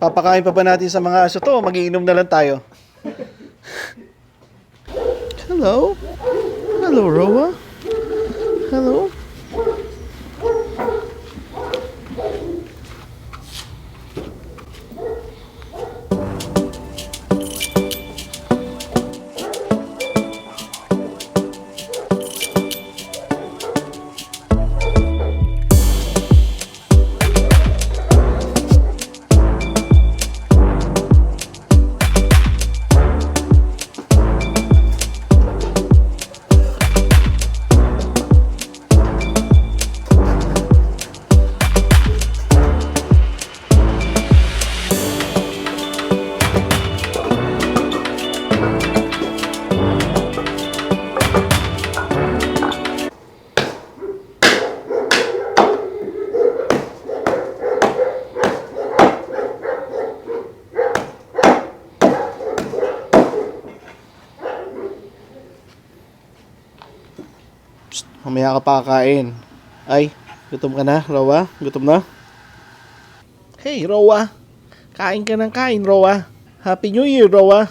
Papakain pa ba natin sa mga aso to? Magiinom na lang tayo. Hello? Hello, Roa? Hello? Mamaya ka pa kakain. Ay, gutom ka na, Roa? Gutom na? Hey, Roa. Kain ka ng kain, Roa. Happy New Year, Roa.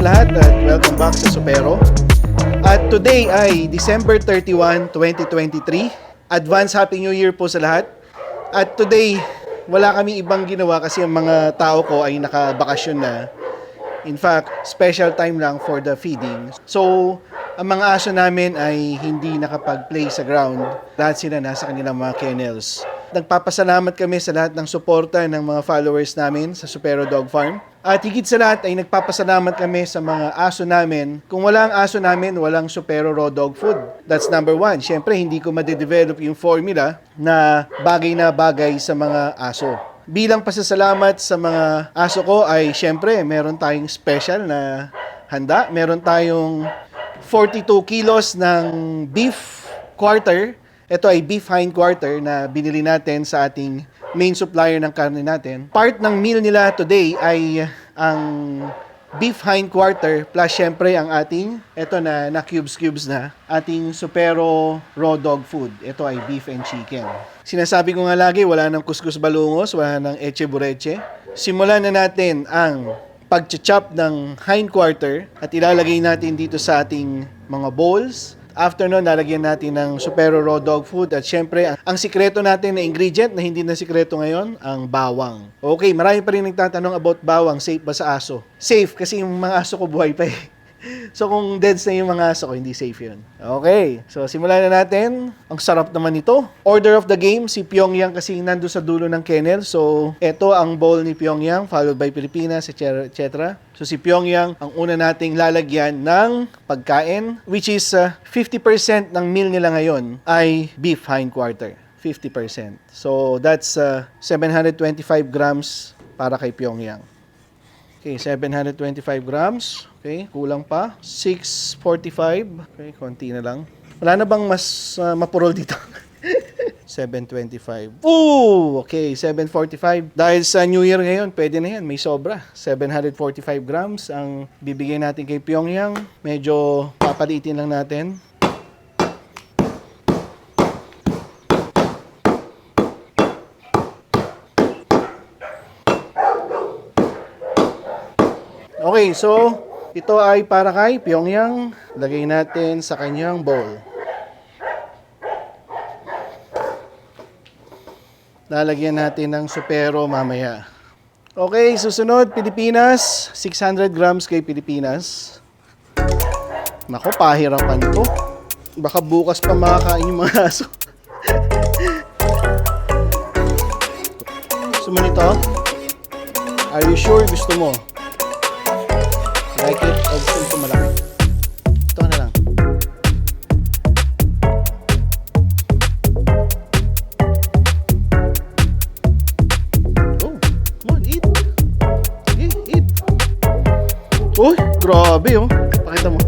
Sa lahat at welcome back sa Supero. At today ay December 31, 2023. Advance Happy New Year po sa lahat. At today, wala kami ibang ginawa kasi ang mga tao ko ay nakabakasyon na. In fact, special time lang for the feeding. So, ang mga aso namin ay hindi nakapag-play sa ground. Lahat sila nasa kanilang mga kennels. Nagpapasalamat kami sa lahat ng suporta ng mga followers namin sa Supero Dog Farm. At higit sa lahat ay nagpapasalamat kami sa mga aso namin. Kung wala ang aso namin, walang Supero Raw Dog Food. That's number one. Siyempre, hindi ko madedevelop yung formula na bagay na bagay sa mga aso. Bilang pasasalamat sa mga aso ko ay siyempre, meron tayong special na handa. Meron tayong 42 kilos ng beef quarter. Ito ay beef hind quarter na binili natin sa ating main supplier ng karne natin. Part ng meal nila today ay ang beef hind quarter plus syempre ang ating ito na na cubes cubes na ating supero raw dog food. Ito ay beef and chicken. Sinasabi ko nga lagi wala nang kuskus balungos, wala nang eche bureche. Simulan na natin ang pag-chop ng hind quarter at ilalagay natin dito sa ating mga bowls. After nun, lalagyan natin ng Supero Raw Dog Food. At syempre, ang, ang sikreto natin na ingredient na hindi na sikreto ngayon, ang bawang. Okay, marami pa rin nagtatanong about bawang. Safe ba sa aso? Safe, kasi yung mga aso ko buhay pa eh. So kung deads na yung mga aso ko, hindi safe yun. Okay, so simulan na natin. Ang sarap naman ito. Order of the game, si Pyongyang kasi nando sa dulo ng kennel. So ito ang bowl ni Pyongyang, followed by Pilipinas, etc. etc. So si Pyongyang, ang una nating lalagyan ng pagkain, which is uh, 50% ng meal nila ngayon ay beef hind quarter. 50%. So that's uh, 725 grams para kay Pyongyang. Okay, 725 grams. Okay, kulang pa. 645. Okay, konti na lang. Wala na bang mas uh, mapurol dito? 725. Ooh! Okay, 745. Dahil sa New Year ngayon, pwede na yan. May sobra. 745 grams ang bibigyan natin kay Pyongyang. Medyo papalitin lang natin. Okay, so ito ay para kay Pyongyang. Lagay natin sa kanyang bowl. Lalagyan natin ng supero mamaya. Okay, susunod, Pilipinas. 600 grams kay Pilipinas. Nako, pahirapan to. Baka bukas pa makakain yung mga aso. Gusto mo nito? Are you sure gusto mo? Like it o gusto ito malaki? Ito na lang. Oh, come on, eat. Sige, eat. Uy, grabe oh. Pakita mo.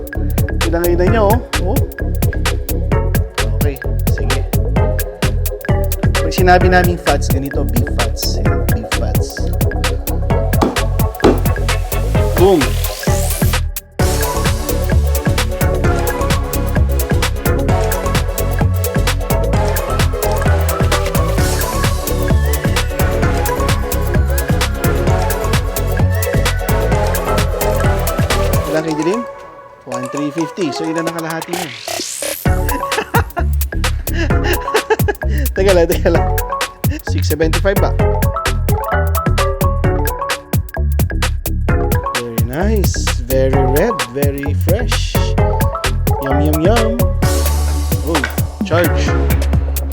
Pinangainan niya oh. Oh. Okay, sige. Pag sinabi naming fats, ganito, beef fats. Beef fats. Boom! 1,350. So, ilan ang kalahati mo? teka lang, teka lang. 675 ba? Very nice. Very red. Very fresh. Yum, yum, yum. Oh, charge.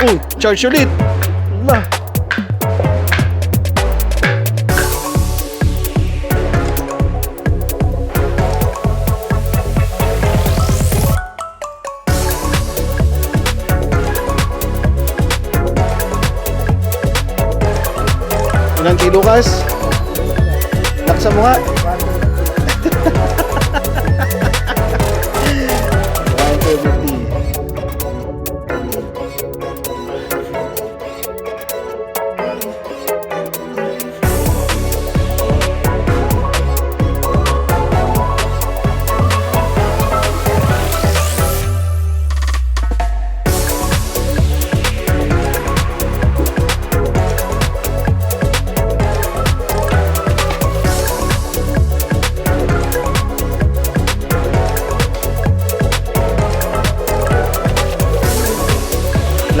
Oh, charge ulit. Allah. Ilang kilo kas? Laksa mo nga.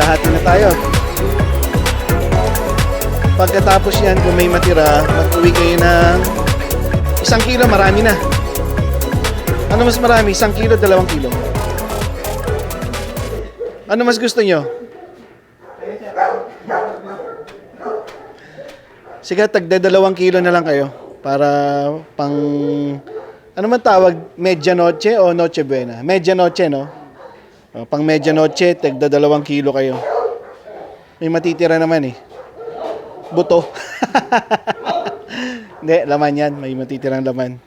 Lahat na tayo. Pagkatapos yan, kung may matira, mag-uwi kayo ng isang kilo, marami na. Ano mas marami? Isang kilo, dalawang kilo? Ano mas gusto nyo? Sige, tagda dalawang kilo na lang kayo para pang ano man tawag, medianoche o noche buena? Medianoche, no? O, pang medianoche, tagda dalawang kilo kayo. May matitira naman eh. Buto. Hindi, laman yan. May matitirang laman.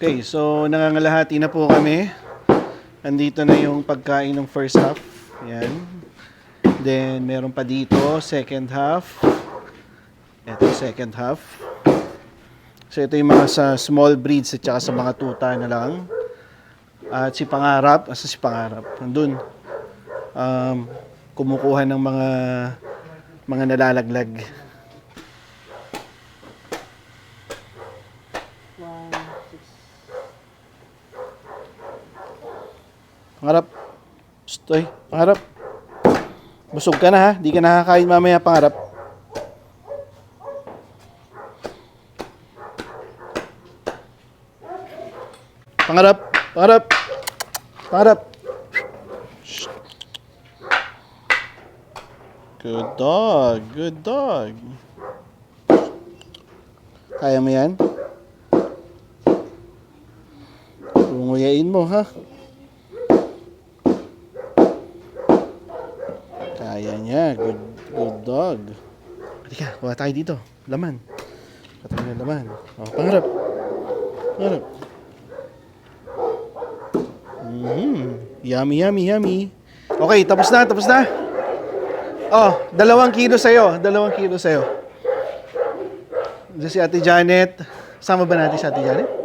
Okay, so nangangalahati na po kami. Andito na yung pagkain ng first half. Yan. Then, meron pa dito, second half. Ito, second half. So, ito yung mga sa small breeds at saka sa mga tuta na lang. At si Pangarap, asa si Pangarap? Nandun. Um, kumukuha ng mga mga nalalaglag. Pangarap. Stoy, pangarap. Busog ka na ha. Di ka nakakain mamaya, pangarap. Pangarap. Pangarap. Pangarap. Shh. Good dog. Good dog. Kaya mo yan? Unguyain mo, ha? Kaya niya. Good, good dog. Halika, kuha tayo dito. Laman. Kuha tayo ng laman. Oh, pangarap. Pangarap. Mhm. Yummy, yummy, yummy. Okay, tapos na, tapos na. Oh, dalawang kilo sa'yo. Dalawang kilo sa'yo. Diyan si Ate Janet. Sama ba natin si Ate Janet?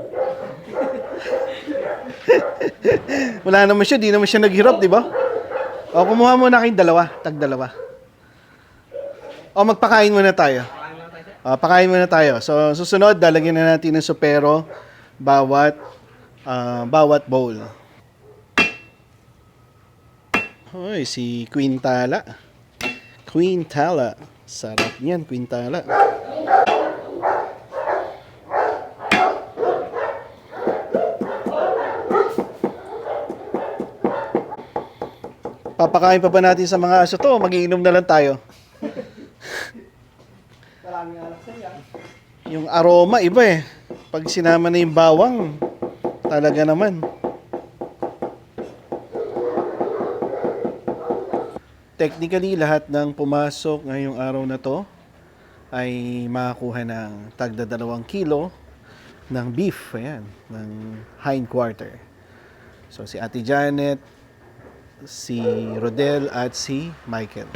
Wala naman siya, di naman siya naghirap, di ba? O, kumuha muna kayong dalawa, tag dalawa. O, magpakain muna tayo. O, pakain muna tayo. So, susunod, dalagyan na natin ng supero bawat ah, bawat bowl. Hoy, si Queen Tala. Queen Tala. Sarap niyan, Queen Tala. Papakain pa ba natin sa mga aso to? Magiinom na lang tayo. Yung aroma iba eh. Pag sinama na yung bawang, talaga naman. Technically, lahat ng pumasok ngayong araw na to ay makakuha ng tagda dalawang kilo ng beef, ayan, ng hind quarter. So si Ate Janet, si Rodel at si Michael.